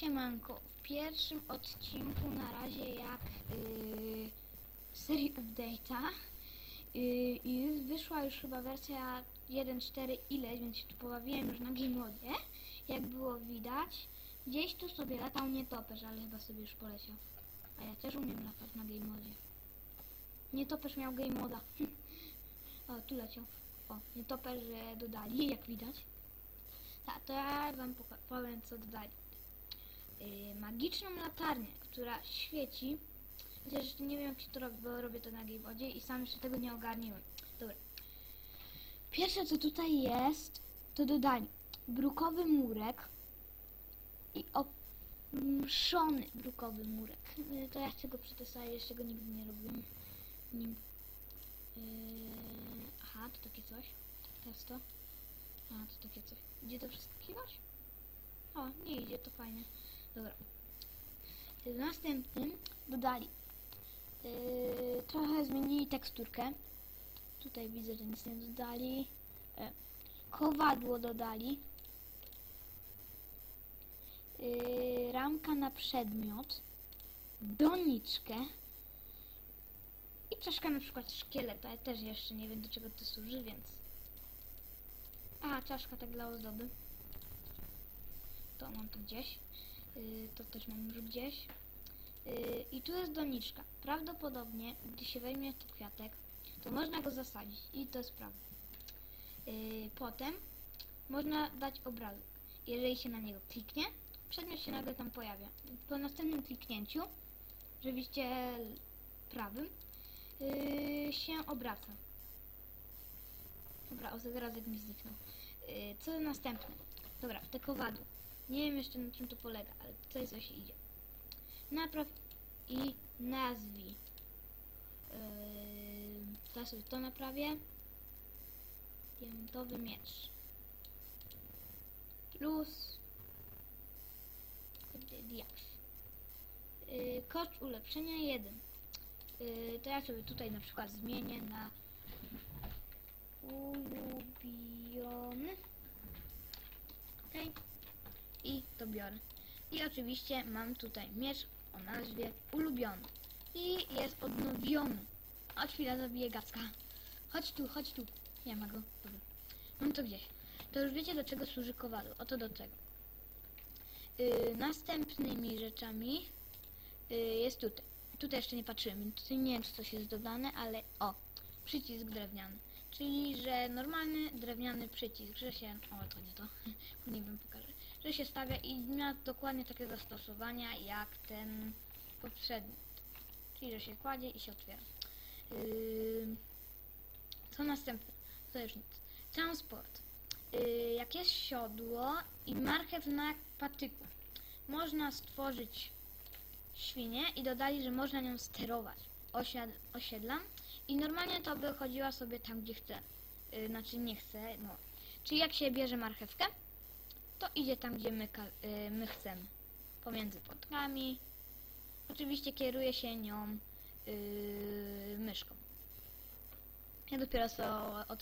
Siemanko, w pierwszym odcinku na razie jak yy, serii update'a yy, wyszła już chyba wersja 1.4 ileś, więc się tu pobawiłem już na Gamemodzie. Jak było widać, gdzieś tu sobie latał nietoperz, ale chyba sobie już poleciał. A ja też umiem latać na Gamemodzie. Nietoperz miał Gamemoda. o, tu leciał. O, nietoperz że dodali, jak widać. Tak, to ja wam powiem co dodali magiczną latarnię, która świeci. Chociaż nie wiem jak się to robi, bo robię to na wodzie i sam jeszcze tego nie ogarniłem. Dobra. Pierwsze co tutaj jest, to dodali brukowy murek i opszony brukowy murek. Y, To ja chcę go przetestować, jeszcze go nigdy nie robiłem. Nim. Yy, aha, to takie coś. Teraz to. A, to takie coś. Gdzie to przeskakiwać? O, nie idzie, to fajnie. Dobra. W następnym dodali. Yy, trochę zmienili teksturkę. Tutaj widzę, że nic nie dodali. E, kowadło dodali. Yy, ramka na przedmiot. Doniczkę. I czaszka na przykład szkieleta. Ja też jeszcze nie wiem do czego to służy, więc... A, czaszka tak dla ozdoby. To mam tu gdzieś. Yy, to też mam już gdzieś. Yy, I tu jest doniczka. Prawdopodobnie, gdy się weźmie tu kwiatek, to można go zasadzić. I to jest prawda. Yy, potem można dać obrazek. Jeżeli się na niego kliknie, przedmiot się nagle tam pojawia. Po następnym kliknięciu, oczywiście prawym, się obraca. Dobra, obrazek mi zniknął. Co następne? Dobra, te kowadło. Nie wiem jeszcze na czym to polega, ale tutaj coś idzie. Napraw i nazwij. Yy, sobie to naprawię. Diamentowy miecz. Plus diaks. Yy, koszt ulepszenia 1. Yy, to ja sobie tutaj na przykład zmienię na ulubiony. Okej i to biorę. I oczywiście mam tutaj miecz o nazwie ulubiony. I jest odnowiony. A chwila zabiję Gacka. Chodź tu, chodź tu. Nie ma go. Dobra. Mam to gdzieś. To już wiecie do czego służy kowadło. Oto do tego. Yy, następnymi rzeczami yy, jest tutaj. Tutaj jeszcze nie patrzyłem. Tutaj nie wiem czy coś jest dodane, ale o. Przycisk drewniany. Czyli, że normalny drewniany przycisk, że się... O, to nie to. nie wiem, pokażę. Że się stawia i ma dokładnie takie zastosowania jak ten poprzedni. Czyli, że się kładzie i się otwiera. Yy, co następne? To już nic. Transport. Yy, jak jest siodło i marchew na patyku, można stworzyć świnię i dodali, że można nią sterować osiad osiedlam i normalnie to by chodziła sobie tam, gdzie chce. Yy, znaczy nie chce, no. Czyli jak się bierze marchewkę, to idzie tam, gdzie my, yy, my chcemy. Pomiędzy płotkami. Oczywiście kieruje się nią yy, myszką. Ja dopiero co od